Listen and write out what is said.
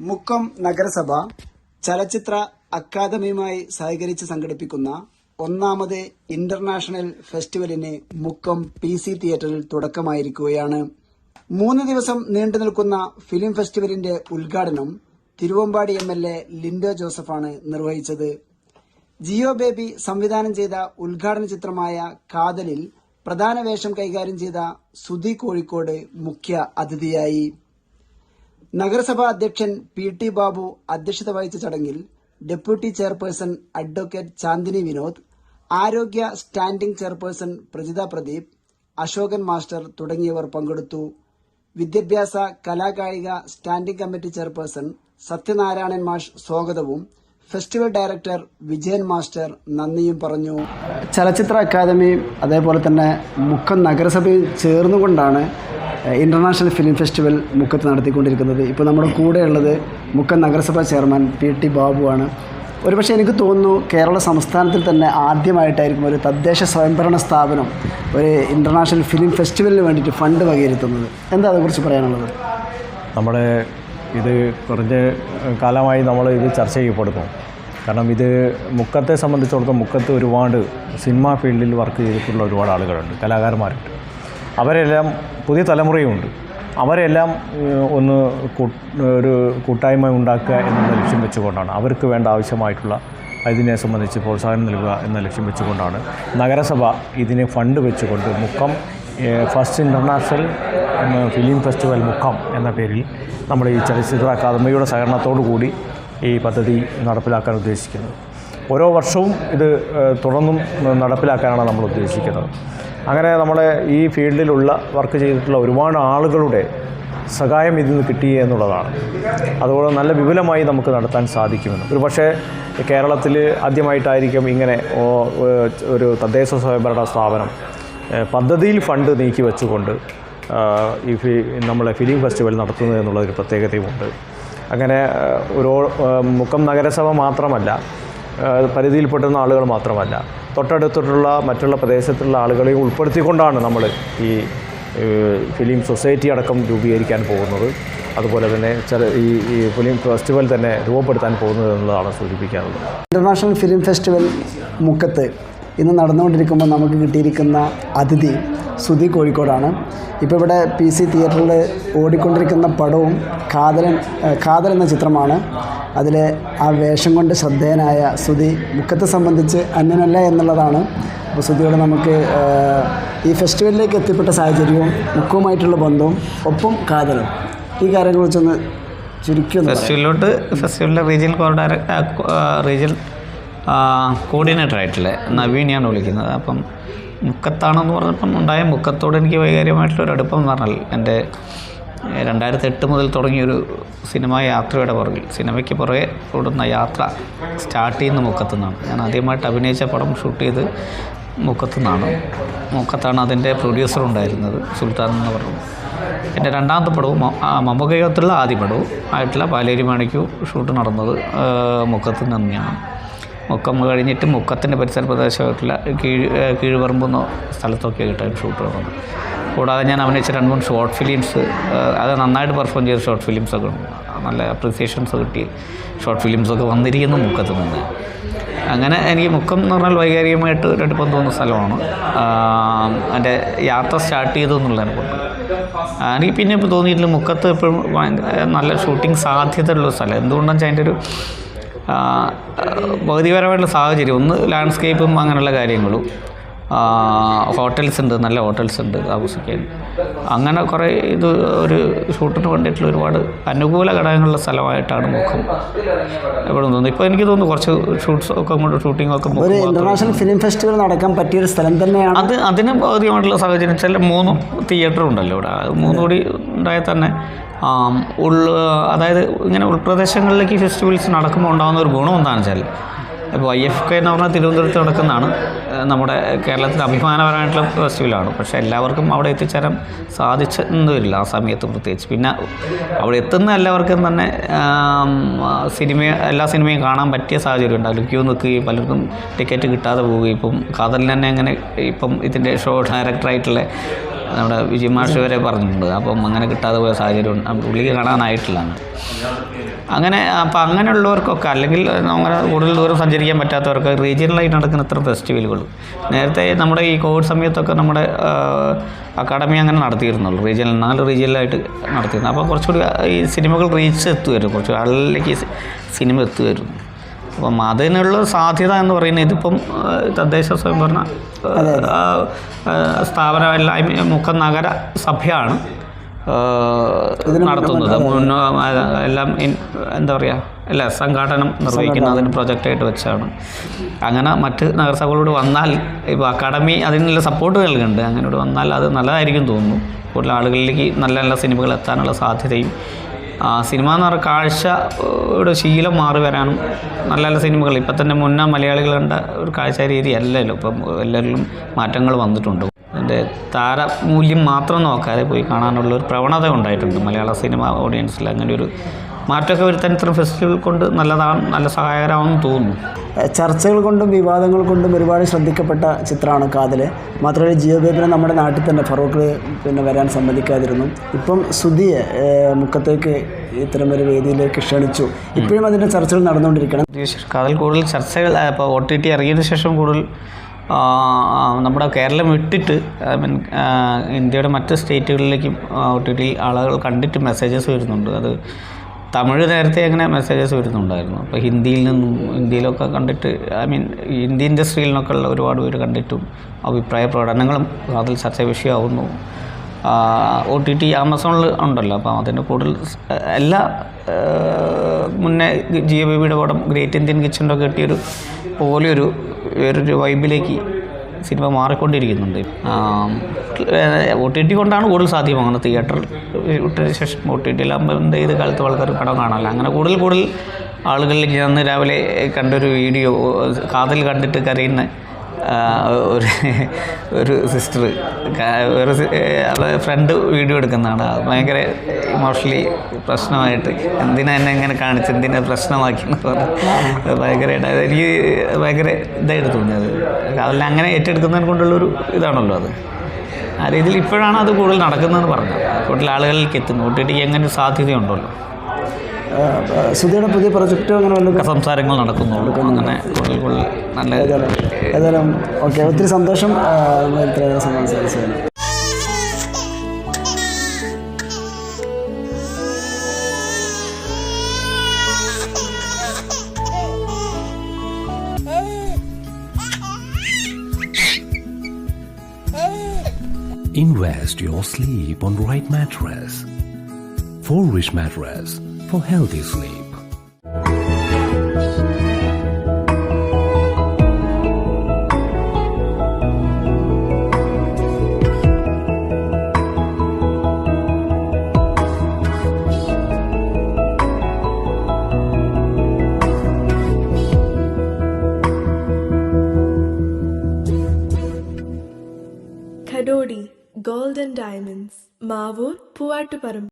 മുക്കം നഗരസഭ ചലച്ചിത്ര അക്കാദമിയുമായി സഹകരിച്ച് സംഘടിപ്പിക്കുന്ന ഒന്നാമത് ഇന്റർനാഷണൽ ഫെസ്റ്റിവലിന് മുക്കം പി സി തിയേറ്ററിൽ തുടക്കമായിരിക്കുകയാണ്. മൂന്ന് ദിവസം നീണ്ടു നിൽക്കുന്ന ഫിലിം ഫെസ്റ്റിവലിന്റെ ഉദ്ഘാടനം Thiruvambady M L A Lindo ജോസഫാണ് നിർവഹിച്ചത്. ജിയോ ബേബി സംവിധാനം ചെയ്ത ഉദ്ഘാടന ചിത്രമായ കാതലിൽ പ്രധാന വേഷം കൈകാര്യം ചെയ്ത സുധി കോഴിക്കോട് മുഖ്യ അതിഥിയായി. നഗരസഭാ അധ്യക്ഷൻ പി ടി ബാബു അധ്യക്ഷത വഹിച്ച ചടങ്ങിൽ deputy chairperson advocate Chandini Vinod ആരോഗ്യ standing chairperson Prajitha Pradeep Ashokan master തുടങ്ങിയവർ പങ്കെടുത്തു. വിദ്യാഭ്യാസ കലാകായിക സ്റ്റാൻഡിംഗ് കമ്മിറ്റി ചെയർപേഴ്സൺ സത്യനാരായണൻ മാഷ് സ്വാഗതവും ഫെസ്റ്റിവൽ ഡയറക്ടർ വിജയൻ മാസ്റ്റർ നന്ദിയും പറഞ്ഞു. ചലച്ചിത്ര അക്കാദമിയും അതേപോലെ തന്നെ മുക്കം നഗരസഭയും ചേർന്നുകൊണ്ടാണ് ഇന്റർനാഷണൽ ഫിലിം ഫെസ്റ്റിവൽ മുക്കത്ത് നടത്തിക്കൊണ്ടിരിക്കുന്നത്. ഇപ്പോൾ നമ്മുടെ കൂടെയുള്ളത് മുക്കം നഗരസഭാ ചെയർമാൻ പി ടി ബാബുവാണ് ഒരുപക്ഷെ എനിക്ക് തോന്നുന്നു കേരള സംസ്ഥാനത്തിൽ തന്നെ ആദ്യമായിട്ടായിരിക്കും ഒരു തദ്ദേശ സ്വയംഭരണ സ്ഥാപനം ഒരു ഇന്റർനാഷണൽ ഫിലിം ഫെസ്റ്റിവലിന് വേണ്ടിയിട്ട് ഫണ്ട് വകയിരുത്തുന്നത്. എന്താ അതേക്കുറിച്ച് പറയാനുള്ളത്? നമ്മുടെ ഇത് കുറഞ്ഞ കാലമായി നമ്മൾ ഇത് ചർച്ച ചെയ്യപ്പെടുന്നു. കാരണം ഇത് മുക്കത്തെ സംബന്ധിച്ചിടത്തോളം മുക്കത്ത് ഒരുപാട് സിനിമാ ഫീൽഡിൽ വർക്ക് ചെയ്തിട്ടുള്ള ഒരുപാട് ആളുകളുണ്ട് കലാകാരന്മാരുണ്ട്. അവരെല്ലാം പുതിയ തലമുറയുമുണ്ട്. അവരെല്ലാം ഒന്ന് ഒരു കൂട്ടായ്മ ഉണ്ടാക്കുക എന്നുള്ള ലക്ഷ്യം വെച്ചുകൊണ്ടാണ്. അവർക്ക് വേണ്ട ആവശ്യമായിട്ടുള്ള ഇതിനെ സംബന്ധിച്ച് പ്രോത്സാഹനം നൽകുക എന്ന ലക്ഷ്യം വെച്ചുകൊണ്ടാണ്. നഗരസഭ ഇതിനെ ഫണ്ട് വെച്ചുകൊണ്ട് Mukkam first international film festival Mukkam എന്ന പേരിൽ നമ്മൾ ഈ ചലച്ചിത്ര അക്കാദമിയുടെ സഹകരണത്തോടു കൂടി ഈ പദ്ധതി നടപ്പിലാക്കാൻ ഉദ്ദേശിക്കുന്നത് ഓരോ വർഷവും ഇത് തുടർന്നും നടപ്പിലാക്കാനാണ് നമ്മൾ ഉദ്ദേശിക്കുന്നത്. അങ്ങനെ നമ്മുടെ ഈ ഫീൽഡിലുള്ള വർക്ക് ചെയ്തിട്ടുള്ള ഒരുപാട് ആളുകളുടെ സഹായം ഇതിൽ നിന്ന് കിട്ടി എന്നുള്ളതാണ്. അതുപോലെ നല്ല വിപുലമായി നമുക്ക് നടത്താൻ സാധിക്കുമെന്ന്. ഒരു പക്ഷേ കേരളത്തിൽ ആദ്യമായിട്ടായിരിക്കും ഇങ്ങനെ ഒരു തദ്ദേശ സ്വയംഭരണ സ്ഥാപനം പദ്ധതിയിൽ ഫണ്ട് നീക്കി വെച്ചുകൊണ്ട് ഈ ഫി നമ്മളെ ഫിലിം ഫെസ്റ്റിവൽ നടത്തുന്നത് എന്നുള്ളൊരു പ്രത്യേകതയുമുണ്ട്. അങ്ങനെ ഒരു മുക്കം നഗരസഭ മാത്രമല്ല പരിധിയിൽപ്പെട്ടുന്ന ആളുകൾ മാത്രമല്ല തൊട്ടടുത്തിട്ടുള്ള മറ്റുള്ള പ്രദേശത്തുള്ള ആളുകളെയും ഉൾപ്പെടുത്തിക്കൊണ്ടാണ് നമ്മൾ ഈ ഫിലിം സൊസൈറ്റി അടക്കം രൂപീകരിക്കാൻ പോകുന്നത്. അതുപോലെ തന്നെ ചില ഈ ഫിലിം ഫെസ്റ്റിവൽ തന്നെ രൂപപ്പെടുത്താൻ പോകുന്നത് എന്നുള്ളതാണ് സൂചിപ്പിക്കാനുള്ളത്. ഇന്റർനാഷണൽ ഫിലിം ഫെസ്റ്റിവൽ മുക്കത്ത് ഇന്ന് നടന്നുകൊണ്ടിരിക്കുമ്പോൾ നമുക്ക് കിട്ടിയിരിക്കുന്ന അതിഥി സുധി കോഴിക്കോടാണ്. ഇപ്പോൾ ഇവിടെ പി സി തിയേറ്ററിൽ ഓടിക്കൊണ്ടിരിക്കുന്ന പടവും കാതലൻ കാതൽ എന്ന ചിത്രമാണ്. അതിലെ ആ വേഷം കൊണ്ട് ശ്രദ്ധേയനായ സുധി മുഖത്തെ സംബന്ധിച്ച് അന്യനല്ല എന്നുള്ളതാണ്. അപ്പോൾ സുധിയോട് നമുക്ക് ഈ ഫെസ്റ്റിവലിലേക്ക് എത്തിപ്പെട്ട സാഹചര്യവും മുഖവുമായിട്ടുള്ള ബന്ധവും ഒപ്പം കാതലും. ഈ കാര്യങ്ങളെക്കുറിച്ചൊന്ന് ചുരുക്കി. ഫെസ്റ്റിവലിലോട്ട് ഫെസ്റ്റിവലിലെ റീജിയൽ കോർഡയർ റീജിയൽ കോർഡിനേറ്റർ ആയിട്ടുള്ള നവീനെയാണ് വിളിക്കുന്നത്. അപ്പം മുക്കത്താണെന്ന് പറഞ്ഞപ്പം ഉണ്ടായ മുക്കത്തോട് എനിക്ക് വൈകാര്യമായിട്ടുള്ള ഒരു അടുപ്പം പറഞ്ഞാൽ എന്റെ രണ്ടായിരത്തി എട്ട് മുതൽ തുടങ്ങിയൊരു സിനിമ യാത്രയുടെ പുറകിൽ സിനിമയ്ക്ക് പുറകെ ഓടുന്ന യാത്ര സ്റ്റാർട്ട് ചെയ്യുന്ന മുക്കത്തുനിന്നാണ്. ഞാൻ ആദ്യമായിട്ട് അഭിനയിച്ച പടം ഷൂട്ട് ചെയ്ത് മുക്കത്തുനിന്നാണ്. മുക്കത്താണ് അതിന്റെ പ്രൊഡ്യൂസർ ഉണ്ടായിരുന്നത് സുൽത്താൻ എന്ന് പറഞ്ഞു. എന്റെ രണ്ടാമത്തെ പടവും മ- ആ ആദ്യ പടവും ആയിട്ടുള്ള പാലേരി മാണിക്കു ഷൂട്ട് നടന്നത് മുക്കത്ത് തന്നെയാണ്. മുക്കം കഴിഞ്ഞിട്ട് മുക്കത്തിന്റെ പരിസര പ്രദേശമായിട്ടുള്ള കീഴ് ആ, കീഴ്പറമ്പ് എന്ന സ്ഥലത്തൊക്കെ കിട്ടാൻ ഷൂട്ട് നടന്നത്. കൂടാതെ ഞാൻ അഭിനയിച്ച രണ്ട് മൂന്ന് ഷോർട്ട് ഫിലിംസ് അത് നന്നായിട്ട് പെർഫോം ചെയ്ത ഷോർട്ട് ഫിലിംസൊക്കെ ഉണ്ട്. നല്ല അപ്രിസിയേഷൻസ് കിട്ടി. ഷോർട്ട് ഫിലിംസൊക്കെ വന്നിരിക്കുന്നു മുക്കത്ത് നിന്ന്. അങ്ങനെ എനിക്ക് മുക്കം എന്ന് പറഞ്ഞാൽ വൈകാരികമായിട്ട് പന്ത് തോന്നുന്ന സ്ഥലമാണ്. എന്റെ യാത്ര സ്റ്റാർട്ട് ചെയ്തു എന്നുള്ള അനുഭവം എനിക്ക് പിന്നെ ഇപ്പോൾ തോന്നിയിട്ടില്ല മുക്കത്ത് എപ്പോഴും നല്ല ഷൂട്ടിംഗ് സാധ്യതയുള്ള സ്ഥലം. എന്തുകൊണ്ടാണെന്ന് വെച്ചാൽ അതിന്റെ ഒരു ഭൗതികപരമായിട്ടുള്ള സാഹചര്യം. ഒന്ന് ലാൻഡ്സ്കേപ്പും അങ്ങനെയുള്ള കാര്യങ്ങളും. ഹോട്ടൽസ് ഉണ്ട് നല്ല ഹോട്ടൽസ് ഉണ്ട് താമസിക്കാൻ. അങ്ങനെ കുറേ ഇത് ഒരു ഷൂട്ടിന് വേണ്ടിയിട്ടുള്ള ഒരുപാട് അനുകൂല ഘടകങ്ങളുള്ള സ്ഥലമായിട്ടാണ് മുഖം എവിടെ തോന്നുന്നു. ഇപ്പോൾ എനിക്ക് തോന്നുന്നു കുറച്ച് ഷൂട്ട്സ് ഒക്കെ അങ്ങോട്ട് ഷൂട്ടിംഗ് ഒക്കെ ഒരു ഇന്റർനാഷണൽ ഫിലിം ഫെസ്റ്റിവൽ നടക്കാൻ പറ്റിയ ഒരു സ്ഥലം തന്നെയാണ്. അത് അതിന് ഭൗതികമായിട്ടുള്ള സാഹചര്യം. വെച്ചാൽ മൂന്ന് തിയേറ്റർ ഉണ്ടല്ലോ ഇവിടെ. മൂന്നു കൂടി ഉണ്ടായാൽ തന്നെ ഉൾ അതായത് ഇങ്ങനെ ഉൾപ്രദേശങ്ങളിലേക്ക് ഫെസ്റ്റിവൽസ് നടക്കുമ്പോൾ ഉണ്ടാകുന്ന ഒരു ഗുണം എന്താണെന്ന് വെച്ചാൽ ഇപ്പോൾ ഐ എഫ് കെ എന്ന് പറഞ്ഞാൽ തിരുവനന്തപുരത്ത് നടക്കുന്നതാണ്. നമ്മുടെ കേരളത്തിൽ അഭിമാനപരമായിട്ടുള്ള ഫെസ്റ്റിവലാണ്. പക്ഷേ എല്ലാവർക്കും അവിടെ എത്തിച്ചേരാൻ സാധിച്ചെന്ന് വരില്ല ആ സമയത്ത് പ്രത്യേകിച്ച്. പിന്നെ അവിടെ എത്തുന്ന എല്ലാവർക്കും തന്നെ സിനിമ എല്ലാ സിനിമയും കാണാൻ പറ്റിയ സാഹചര്യം ഉണ്ടാവില്ല. ക്യൂ നിൽക്കുകയും പലർക്കും ടിക്കറ്റ് കിട്ടാതെ പോവുകയും ഇപ്പം കാതലിന് തന്നെ അങ്ങനെ ഇപ്പം ഇതിന്റെ ഷോ ഡയറക്ടറായിട്ടുള്ള നമ്മുടെ വിജയ് മാഷ് വരെ പറഞ്ഞിട്ടുണ്ട്. അപ്പം അങ്ങനെ കിട്ടാതെ പോയ സാഹചര്യം പുള്ളിക്ക് കാണാനായിട്ടില്ല അങ്ങനെ. അങ്ങനെ അപ്പം അങ്ങനെയുള്ളവർക്കൊക്കെ അല്ലെങ്കിൽ അങ്ങനെ കൂടുതൽ ദൂരം സഞ്ചരിക്കാൻ പറ്റാത്തവർക്ക് റീജിയണലായിട്ട് നടക്കുന്ന ഇത്ര ഫെസ്റ്റിവലുകൾ. നേരത്തെ നമ്മുടെ ഈ കോവിഡ് സമയത്തൊക്കെ നമ്മുടെ അക്കാഡമി അങ്ങനെ നടത്തിയിരുന്നുള്ളൂ. റീജിയണൽ നാല് റീജിയണലായിട്ട് നടത്തിയിരുന്നു. അപ്പോൾ കുറച്ചുകൂടി ഈ സിനിമകൾ റീച്ച് എത്തുമായിരുന്നു. കുറച്ച് ആളിലേക്ക് സിനിമ എത്തുമായിരുന്നു. അപ്പം അതിനുള്ള സാധ്യത എന്ന് പറയുന്നത് ഇതിപ്പം തദ്ദേശ സ്വയംഭരണ മുഖ സ്ഥാപനമല്ല ഐ മീൻ മുക്കം നഗര സഭയാണ് നടത്തുന്നത്. മുന്നോ എല്ലാം എന്താ പറയുക അല്ല സംഘാടനം നിർവഹിക്കുന്ന അതിന് പ്രൊജക്റ്റായിട്ട് വെച്ചാണ്. അങ്ങനെ മറ്റ് നഗരസഭകളോട് വന്നാൽ ഇപ്പോൾ അക്കാഡമി അതിനുള്ള സപ്പോർട്ട് നൽകുന്നുണ്ട്. അങ്ങനോട് വന്നാൽ അത് നല്ലതായിരിക്കും തോന്നുന്നു. കൂടുതൽ ആളുകളിലേക്ക് നല്ല നല്ല സിനിമകൾ എത്താനുള്ള സാധ്യതയും സിനിമ എന്ന് പറഞ്ഞ കാഴ്ചയുടെ ശീലം മാറി വരാനും നല്ല നല്ല സിനിമകൾ. ഇപ്പം തന്നെ മുന്നേ മലയാളികൾ ഒരു കാഴ്ച രീതി അല്ലല്ലോ. ഇപ്പം എല്ലാവരിലും മാറ്റങ്ങൾ വന്നിട്ടുണ്ട്. അതിന്റെ താരമൂല്യം മാത്രം നോക്കാതെ പോയി കാണാനുള്ള ഒരു പ്രവണത ഉണ്ടായിട്ടുണ്ട് മലയാള സിനിമ ഓഡിയൻസിൽ അങ്ങനെ ഒരു മാറ്റമൊക്കെ വരുത്താൻ ഇത്തരം ഫെസ്റ്റിവൽ കൊണ്ട് നല്ലതാണ് നല്ല സഹായകരമാണെന്ന് തോന്നുന്നു. ചർച്ചകൾ കൊണ്ടും വിവാദങ്ങൾ കൊണ്ടും ഒരുപാട് ശ്രദ്ധിക്കപ്പെട്ട ചിത്രമാണ് കാതൽ മാത്രമല്ല ജിയോ ബേബിനെ നമ്മുടെ നാട്ടിൽ തന്നെ ഫറൂഖ് പിന്നെ വരാൻ സമ്മതിക്കാതിരുന്നു. ഇപ്പം സുധിയെ മുഖത്തേക്ക് ഇത്തരം ഒരു വേദിയിലേക്ക് ക്ഷണിച്ചു. ഇപ്പോഴും അതിന്റെ ചർച്ചകൾ നടന്നുകൊണ്ടിരിക്കണം. കാതൽ കൂടുതൽ ചർച്ചകൾ ഇപ്പോൾ ഒ ടി ടി ഇറങ്ങിയതിന് ശേഷം കൂടുതൽ നമ്മുടെ കേരളം വിട്ടിട്ട് ഐ മീൻ ഇന്ത്യയുടെ മറ്റ് സ്റ്റേറ്റുകളിലേക്കും ഒ ടി ടി ആളുകൾ കണ്ടിട്ട് മെസ്സേജസ് വരുന്നുണ്ട്. അത് തമിഴ് നേരത്തെ അങ്ങനെ മെസ്സേജസ് വരുന്നുണ്ടായിരുന്നു. അപ്പോൾ ഹിന്ദിയിൽ നിന്നും ഹിന്ദിയിലൊക്കെ കണ്ടിട്ട് ഐ മീൻ ഹിന്ദി ഇൻഡസ്ട്രിയിൽ നിന്നൊക്കെ ഉള്ള ഒരുപാട് പേര് കണ്ടിട്ടും അഭിപ്രായ പ്രകടനങ്ങളും അതിൽ ചർച്ച വിഷയമാവുന്നു. ഒ ടി ടി ആമസോണിൽ ഉണ്ടല്ലോ. അപ്പം അതിന്റെ കൂടുതൽ എല്ലാ മുന്നേ ജിയോ ബേബിയുടെ പടം ഗ്രേറ്റ് ഇന്ത്യൻ കിച്ചന്റെ കിട്ടിയൊരു പോലെയൊരു വേറൊരു വൈബിലേക്ക് സിനിമ മാറിക്കൊണ്ടിരിക്കുന്നുണ്ട്. ഒ ടി ടി കൊണ്ടാണ് കൂടുതൽ സാധ്യമാകുന്നത് തിയേറ്റർ വിട്ടതിന് ശേഷം ഒ ടി ടിയിലാകുമ്പോൾ ചെയ്ത് കാലത്ത് ആൾക്കാർ പടം കാണാമല്ലോ അങ്ങനെ കൂടുതൽ കൂടുതൽ ആളുകളിലേക്ക് ഞാൻ രാവിലെ കണ്ടൊരു വീഡിയോ കാതിൽ കണ്ടിട്ട് കരയുന്ന ഒരു ഒരു സിസ്റ്റർ വേറെ ഫ്രണ്ട് വീഡിയോ എടുക്കുന്നതാണ്. ഭയങ്കര ഇമോഷണലി പ്രശ്നമായിട്ട് എന്തിനാ എന്നെ ഇങ്ങനെ കാണിച്ച് എന്തിനാ പ്രശ്നമാക്കി എന്ന് പറഞ്ഞ്. ഭയങ്കരമായിട്ട് അത് എനിക്ക് ഭയങ്കര ഇതായിട്ട് തോന്നിയത്. അതിൽ അങ്ങനെ ഏറ്റെടുക്കുന്നതിനെ കൊണ്ടുള്ളൊരു ഇതാണല്ലോ അത്. ആ രീതിയിൽ ഇപ്പോഴാണ് അത് കൂടുതൽ നടക്കുന്നതെന്ന് പറഞ്ഞത്. കൂടുതൽ ആളുകളിലേക്ക് എത്തുന്നു. ഒ ടി ടിക്ക് എങ്ങനെ ഒരു സാധ്യതയുണ്ടല്ലോ. സുധിയുടെ പുതിയ പ്രൊജക്റ്റോ അങ്ങനെ വല്ലതും സംസാരങ്ങൾ നടക്കുന്നുള്ളൂ അങ്ങനെ നല്ല ഏതായാലും ഓക്കെ ഒത്തിരി സന്തോഷം. ഇത്രയേറെ സംസാരിച്ചതിന് Invest your sleep on right mattress. For rich mattress. for healthy sleep. Kadodi Gold and Diamonds Mavur Puatuparam.